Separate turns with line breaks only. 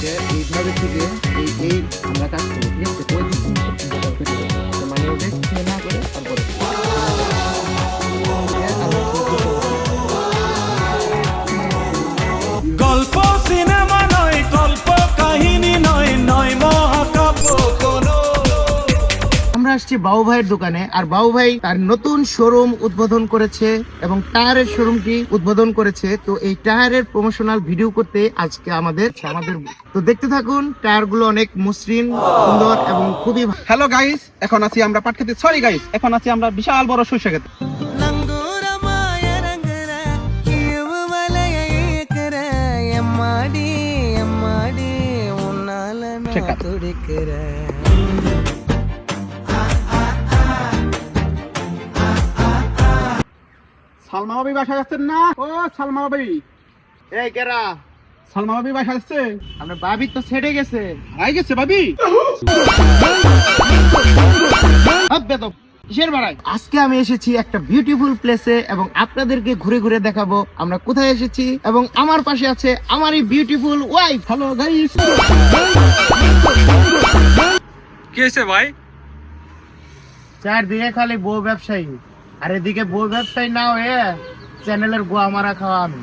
আজকে এইভাবে থেকে এই এই আমরা কাজ করব ঠিক আছে আসছি বাউ ভাইয়ের দোকানে আর বাউ ভাই তার নতুন শোরুম উদ্বোধন করেছে এবং টায়ারের শোরুমটি উদ্বোধন করেছে। তো এই টায়ারের প্রমোশনাল ভিডিও করতে আজকে আমাদের আমাদের তো দেখতে থাকুন টায়ারগুলো অনেক মসৃণ সুন্দর এবং খুবই
হ্যালো গাইস এখন আছি আমরা পাট খেতে। সরি গাইস এখন আছি আমরা বিশাল বড় শস্য খেতে। সালমা বাবি বাসা যাচ্ছেন না? ও সালমা বাবি।
এই কেরা
সালমা বাবি বাসা যাচ্ছে
আমরা বাবি তো ছেড়ে গেছে।
হাই গেছে বাবি?
কিসের আজকে আমি এসেছি একটা বিউটিফুল প্লেসে এবং আপনাদেরকে ঘুরে ঘুরে দেখাবো আমরা কোথায় এসেছি এবং আমার পাশে আছে আমার এই বিউটিফুল ওয়াইফ
হ্যালো গাইস
কি হয়েছে ভাই?
চারদিকে খালি বউ ব্যবসায়ী। আর এদিকে বউ ব্যবসায়ী না হয়ে চ্যানেলের গোয়া মারা খাওয়া আমি।